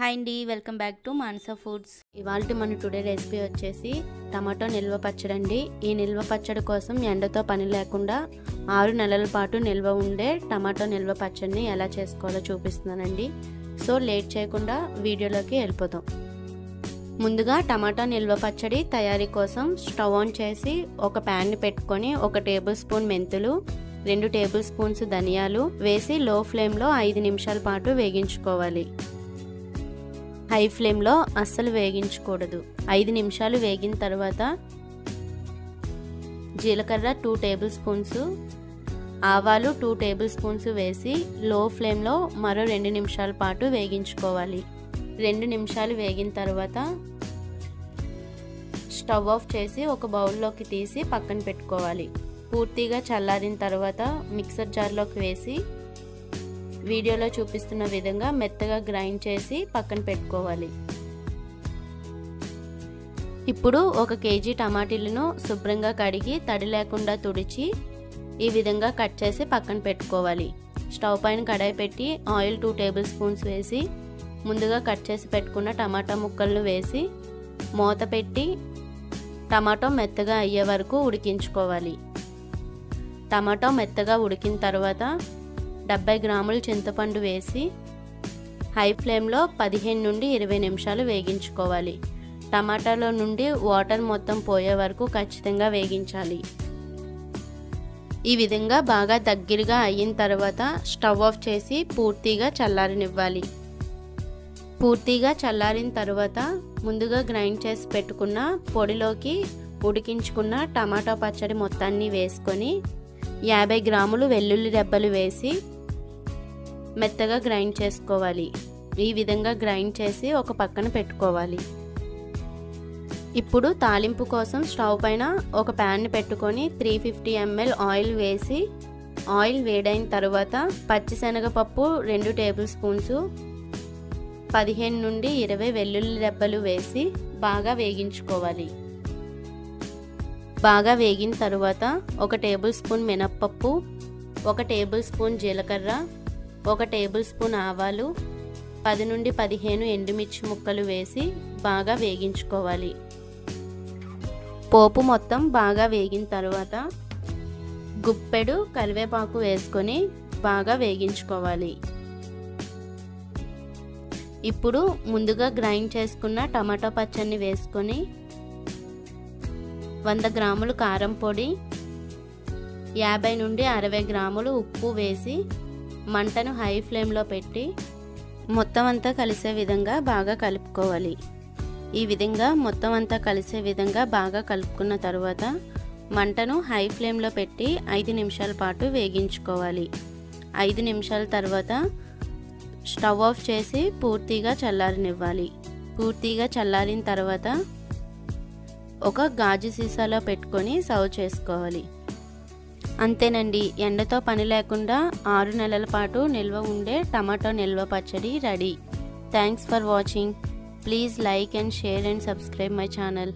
Hi అండి welcome back to Mansa foods. ఇవాళ మన టుడే రెసిపీ వచ్చేసి టమాటో నిల్వ పచ్చడి అండి. ఈ నిల్వ పచ్చడి కోసం ఎండతో పని లేకుండా ఆరు నెలల పాటు నిల్వ ఉండే టమాటో నిల్వ పచ్చడిని ఎలా చేసుకోవాలో చూపిస్తున్నానండి. సో లేట్ చేయకుండా వీడియోలోకి వెళ్ళిపోతాం ముందుగా టమాటా నిల్వ పచ్చడి తయారీ కోసం స్టవ్ ఆన్ చేసి ఒక ప్యాన్ని పెట్టుకొని ఒక టేబుల్ స్పూన్ మెంతులు రెండు టేబుల్ స్పూన్స్ ధనియాలు వేసి లో ఫ్లేమ్లో ఐదు నిమిషాల పాటు వేగించుకోవాలి. హై ఫ్లేమ్లో అస్సలు వేగించకూడదు. ఐదు నిమిషాలు వేగిన తర్వాత జీలకర్ర టూ టేబుల్ స్పూన్స్ ఆవాలు టూ టేబుల్ స్పూన్స్ వేసి లో ఫ్లేమ్లో మరో రెండు నిమిషాల పాటు వేగించుకోవాలి. రెండు నిమిషాలు వేగిన తర్వాత స్టవ్ ఆఫ్ చేసి ఒక బౌల్లోకి తీసి పక్కన పెట్టుకోవాలి. పూర్తిగా చల్లారిన తర్వాత మిక్సర్ జార్లోకి వేసి వీడియోలో చూపిస్తున్న విధంగా మెత్తగా గ్రైండ్ చేసి పక్కన పెట్టుకోవాలి. ఇప్పుడు ఒక కేజీ టమాటీలను శుభ్రంగా కడిగి తడి లేకుండా తుడిచి ఈ విధంగా కట్ చేసి పక్కన పెట్టుకోవాలి. స్టవ్ పైన కడాయి పెట్టి ఆయిల్ టూ టేబుల్ స్పూన్స్ వేసి ముందుగా కట్ చేసి పెట్టుకున్న టమాటా ముక్కలను వేసి మూత పెట్టి టమాటో మెత్తగా అయ్యే వరకు ఉడికించుకోవాలి. టమాటో మెత్తగా ఉడికిన తర్వాత డెబ్బై గ్రాములు చింతపండు వేసి హై ఫ్లేమ్లో పదిహేను నుండి ఇరవై నిమిషాలు వేగించుకోవాలి. టమాటాలో నుండి వాటర్ మొత్తం పోయే వరకు ఖచ్చితంగా వేగించాలి. ఈ విధంగా బాగా దగ్గరగా అయిన తర్వాత స్టవ్ ఆఫ్ చేసి పూర్తిగా చల్లారనివ్వాలి. పూర్తిగా చల్లారిన తర్వాత ముందుగా గ్రైండ్ చేసి పెట్టుకున్న పొడిలోకి ఉడికించుకున్న టమాటా పచ్చడి మొత్తాన్ని వేసుకొని యాభై గ్రాములు వెల్లుల్లి దెబ్బలు వేసి మెత్తగా గ్రైండ్ చేసుకోవాలి. ఈ విధంగా గ్రైండ్ చేసి ఒక పక్కన పెట్టుకోవాలి. ఇప్పుడు తాలింపు కోసం స్టవ్ పైన ఒక ప్యాన్ పెట్టుకొని త్రీ ఫిఫ్టీ ఎంఎల్ ఆయిల్ వేసి ఆయిల్ వేడైన తర్వాత పచ్చిశనగపప్పు రెండు టేబుల్ స్పూన్స్ పదిహేను నుండి ఇరవై వెల్లుల్లి రెబ్బలు వేసి బాగా వేగించుకోవాలి. బాగా వేగిన తర్వాత ఒక టేబుల్ స్పూన్ మినప్పప్పు ఒక టేబుల్ స్పూన్ జీలకర్ర ఒక టేబుల్ స్పూన్ ఆవాలు పది నుండి పదిహేను ఎండుమిర్చి ముక్కలు వేసి బాగా వేగించుకోవాలి. పోపు మొత్తం బాగా వేగిన తర్వాత గుప్పెడు కరివేపాకు వేసుకొని బాగా వేగించుకోవాలి. ఇప్పుడు ముందుగా గ్రైండ్ చేసుకున్న టమాటో పచ్చడిని వేసుకొని వంద గ్రాములు కారం పొడి యాభై నుండి అరవై గ్రాములు ఉప్పు వేసి మంటను హై ఫ్లేమ్లో పెట్టి మొత్తం అంతా కలిసే విధంగా బాగా కలుపుకోవాలి. ఈ విధంగా మొత్తం అంతా కలిసే విధంగా బాగా కలుపుకున్న తర్వాత మంటను హై ఫ్లేమ్లో పెట్టి ఐదు నిమిషాల పాటు వేగించుకోవాలి. ఐదు నిమిషాల తర్వాత స్టవ్ ఆఫ్ చేసి పూర్తిగా చల్లారనివ్వాలి. పూర్తిగా చల్లారిన తర్వాత ఒక గాజు సీసాలో పెట్టుకొని సర్వ్ చేసుకోవాలి. అంతేనండి. ఎండతో పని లేకుండా ఆరు నెలల పాటు నిల్వ ఉండే టమాటో నిల్వ పచ్చడి ready. Thanks for watching. Please like and share and subscribe my channel.